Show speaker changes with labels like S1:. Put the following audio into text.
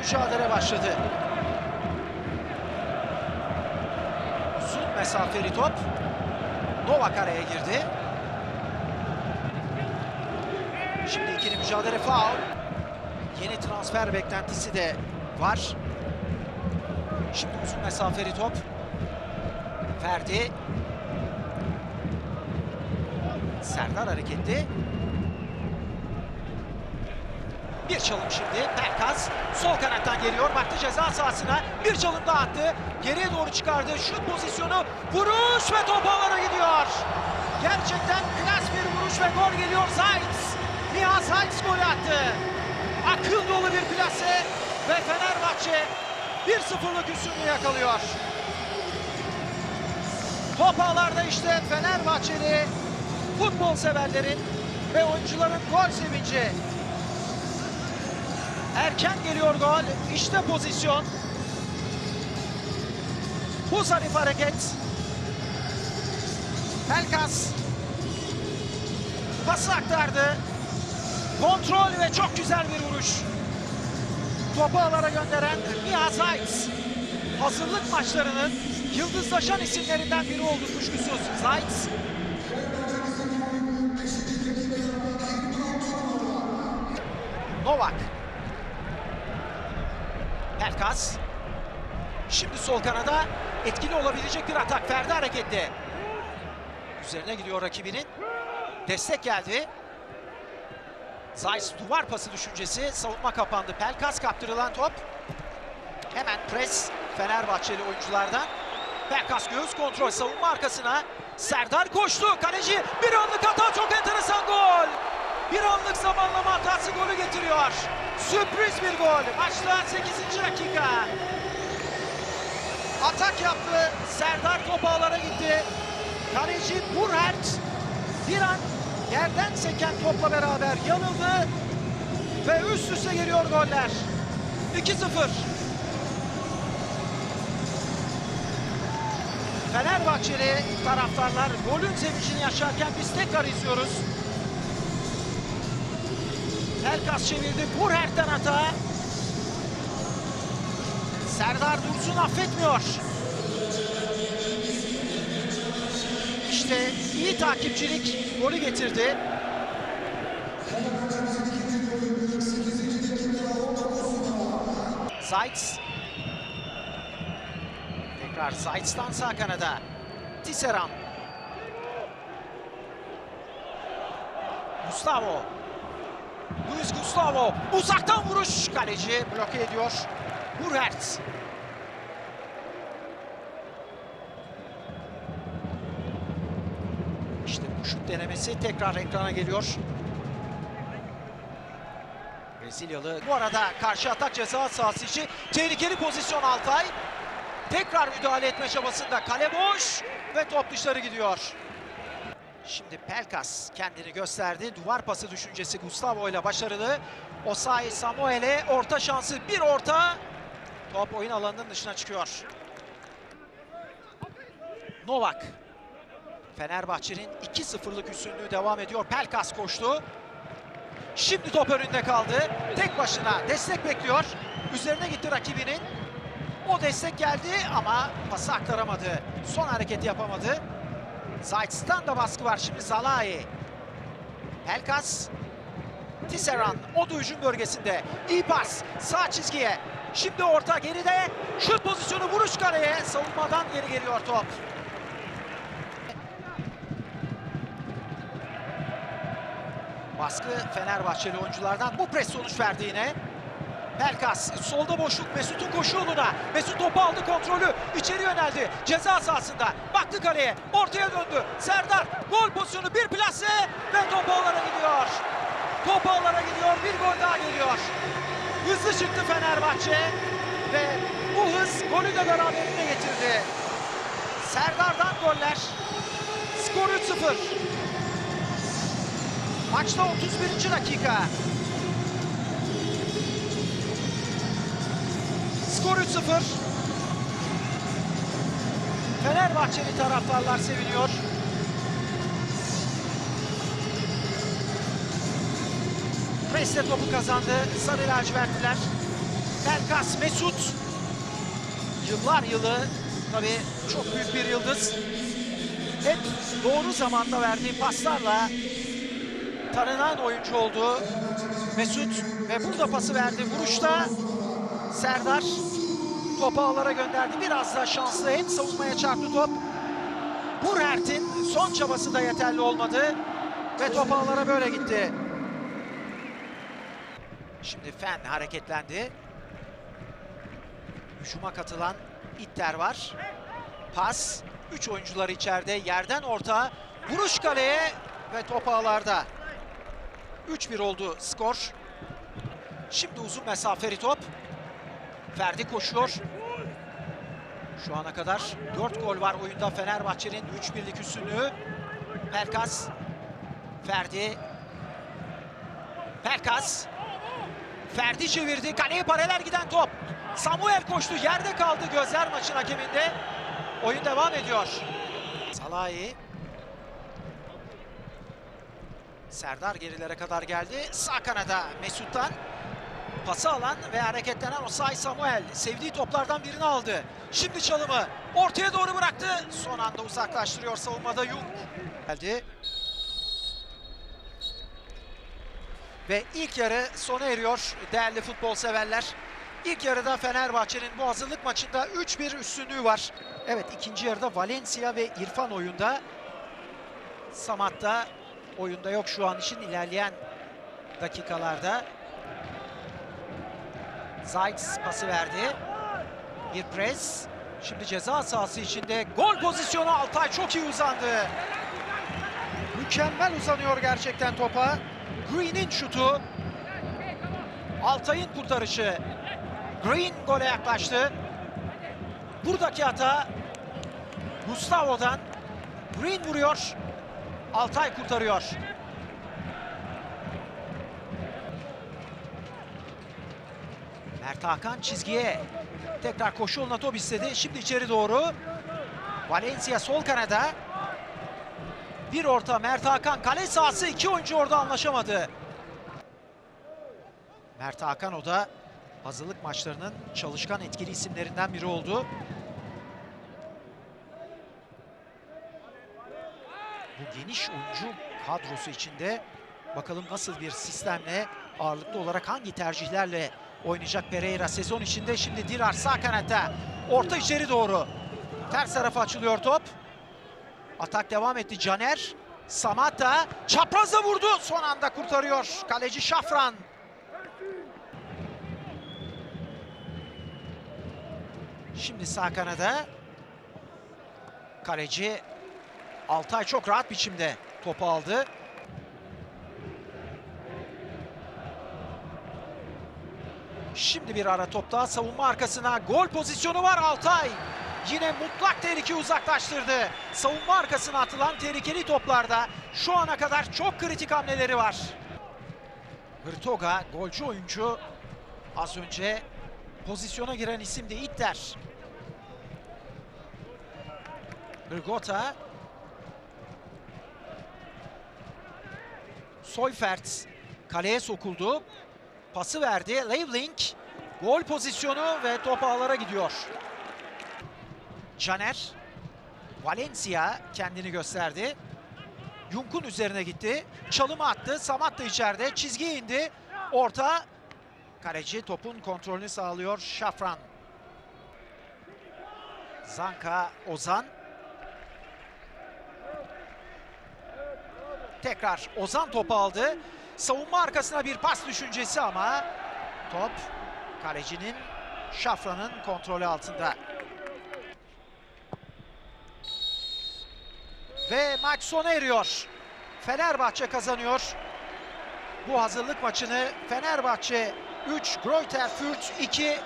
S1: mücadele başladı. Uzun mesafeli top. Novak araya girdi. Şimdi ikili mücadele faul. Yeni transfer beklentisi de var. Şimdi uzun mesafeli top. Ferdi. Serdar hareketli. Bir çalım şimdi. Pelkas sol kanattan geliyor. Baktı ceza sahasına. Bir çalım daha attı. Geriye doğru çıkardı. Şut pozisyonu. Vuruş ve top ağlara gidiyor. Gerçekten klas bir vuruş ve gol geliyor Zayt. Nihat Zayt gol attı. Akıl dolu bir plase ve Fenerbahçe 1-0'lık üstünlüğü yakalıyor. Top ağlarda işte Fenerbahçeli futbol severlerin ve oyuncuların gol sevinci. Erken geliyor gol. İşte pozisyon. Bu zarif hareket. Pelkas pası aktardı. Kontrol ve çok güzel bir vuruş. Topu ağlara gönderen Nihat Zayt. Hazırlık maçlarının yıldızlaşan isimlerinden biri oldu kuşkusuz. Zayt. Novak. Pelkas. Şimdi sol kanada etkili olabilecek bir atak. Ferdi hareketli. Üzerine gidiyor rakibinin. Destek geldi. Zeiss duvar pası düşüncesi. Savunma kapandı. Pelkas kaptırılan top. Hemen pres Fenerbahçeli oyunculardan. Pelkas göğüs kontrol savunma arkasına. Serdar koştu. Kaleci bir anlık hata çok enteresan gol. Bir anlık zamanlama hatası golü getiriyor. Sürpriz bir gol. Maçta 8. dakika. Atak yaptı. Serdar top ağlara gitti. Kaleci Burhert bir an yerden seken topla beraber yanıldı. Ve üst üste geliyor goller. 2-0. Fenerbahçeli taraftarlar golün sevincini yaşarken biz tekrar izliyoruz. Pelkas çevirdi. Burhert'ten hata. Serdar Dursun affetmiyor. İşte iyi takipçilik golü getirdi. Zayt. Tekrar Zayt'tan sağ kanada. Tisserand. Gustavo. Luis Gustavo uzaktan vuruş kaleci bloke ediyor. Burhert. İşte bu şut denemesi tekrar ekrana geliyor. Brezilyalı bu arada karşı atak ceza sahası içi tehlikeli pozisyon Altay. Tekrar müdahale etme çabasında kale boş ve top dışarı gidiyor. Şimdi Pelkas kendini gösterdi. Duvar pası düşüncesi Gustavo ile başarılı. Osayi Samuel'e orta şansı bir orta. Top oyun alanının dışına çıkıyor. Novak. Fenerbahçe'nin 2-0'lık üstünlüğü devam ediyor. Pelkas koştu. Şimdi top önünde kaldı. Tek başına destek bekliyor. Üzerine gitti rakibinin. O destek geldi ama pası aktaramadı. Son hareketi yapamadı. Zayt'tan da baskı var şimdi Zalai. Pelkas. Tisserand o da hücum bölgesinde. İyi pas sağ çizgiye. Şimdi orta geride. Şut pozisyonu vuruş kaleye. Savunmadan geri geliyor top. Baskı Fenerbahçeli oyunculardan bu pres sonuç verdi yine. Pelkas solda boşluk Mesut'un koşu yoluna. Mesut topu aldı kontrolü. içeri yöneldi. Ceza sahasında. Baktı kaleye. Ortaya döndü. Serdar gol pozisyonu bir plase ve top ağlara gidiyor. Top ağlara gidiyor. Bir gol daha geliyor. Hızlı çıktı Fenerbahçe ve bu hız golü de beraberinde getirdi. Serdar'dan goller. Skor 3-0. Maçta 31. dakika. Skor 3-0. Fenerbahçeli taraftarlar seviniyor. Presle topu kazandı Sarı lacivertliler. Pelkas Mesut. Yıllar yılı tabii çok büyük bir yıldız. Hep doğru zamanda verdiği paslarla tanınan oyuncu oldu Mesut ve burada pası verdi. Vuruşta Serdar topu ağlara gönderdi. Biraz da şanslı hem savunmaya çarptı top. Burhert'in son çabası da yeterli olmadı ve top ağlara böyle gitti. Şimdi Fen hareketlendi. Hücuma katılan İtter var. Pas. Üç oyuncular içeride. Yerden orta. Vuruş kaleye ve top ağlarda. 3-1 oldu skor. Şimdi uzun mesafeli top. Ferdi koşuyor. Şu ana kadar 4 gol var oyunda Fenerbahçe'nin 3-1'lik üstünlüğü. Pelkas. Ferdi. Pelkas. Ferdi çevirdi. Kaleye paralel giden top. Samuel koştu. Yerde kaldı gözler maçın hakeminde. Oyun devam ediyor. Salahi. Serdar gerilere kadar geldi. Sağ kanada Mesut'tan. Pası alan ve hareketlenen Osay Samuel. Sevdiği toplardan birini aldı. Şimdi çalımı ortaya doğru bıraktı. Son anda uzaklaştırıyor savunmada Jung. Geldi. Ve ilk yarı sona eriyor değerli futbol severler. İlk yarıda Fenerbahçe'nin bu hazırlık maçında 3-1 üstünlüğü var. Evet ikinci yarıda Valencia ve İrfan oyunda. Samat da oyunda yok şu an için ilerleyen dakikalarda. Zayt pası verdi. Bir pres. Şimdi ceza sahası içinde gol pozisyonu Altay çok iyi uzandı. Mükemmel uzanıyor gerçekten topa. Green'in şutu. Altay'ın kurtarışı. Green gole yaklaştı. Buradaki hata Gustavo'dan. Green vuruyor. Altay kurtarıyor. Mert Hakan çizgiye. Tekrar koşu yoluna top istedi. Şimdi içeri doğru. Valencia sol kanada. Bir orta Mert Hakan kale sahası. iki oyuncu orada anlaşamadı. Mert Hakan o da hazırlık maçlarının çalışkan etkili isimlerinden biri oldu. Bu geniş oyuncu kadrosu içinde bakalım nasıl bir sistemle ağırlıklı olarak hangi tercihlerle oynayacak Pereira sezon içinde. Şimdi Dirar sağ kanatta orta içeri doğru. Ters tarafa açılıyor top. Atak devam etti Caner. Samata çapraza vurdu. Son anda kurtarıyor kaleci Şafran. Şimdi sağ kanada kaleci Altay çok rahat biçimde topu aldı. Şimdi bir ara top daha savunma arkasına gol pozisyonu var Altay. Yine mutlak tehlike uzaklaştırdı. Savunma arkasına atılan tehlikeli toplarda şu ana kadar çok kritik hamleleri var. Hırtoga golcü oyuncu az önce pozisyona giren isim de İtter. Hırgota Soyfert kaleye sokuldu. Pası verdi. Leveling gol pozisyonu ve top ağlara gidiyor. Caner Valencia kendini gösterdi. Yunk'un üzerine gitti. Çalımı attı. Samat da içeride. Çizgiye indi. Orta. Kaleci topun kontrolünü sağlıyor. Şafran. Zanka Ozan. Tekrar Ozan topu aldı. Savunma arkasına bir pas düşüncesi ama top kalecinin Şafran'ın kontrolü altında. Ve maç sona eriyor. Fenerbahçe kazanıyor. Bu hazırlık maçını Fenerbahçe 3, Greuther Fürth 2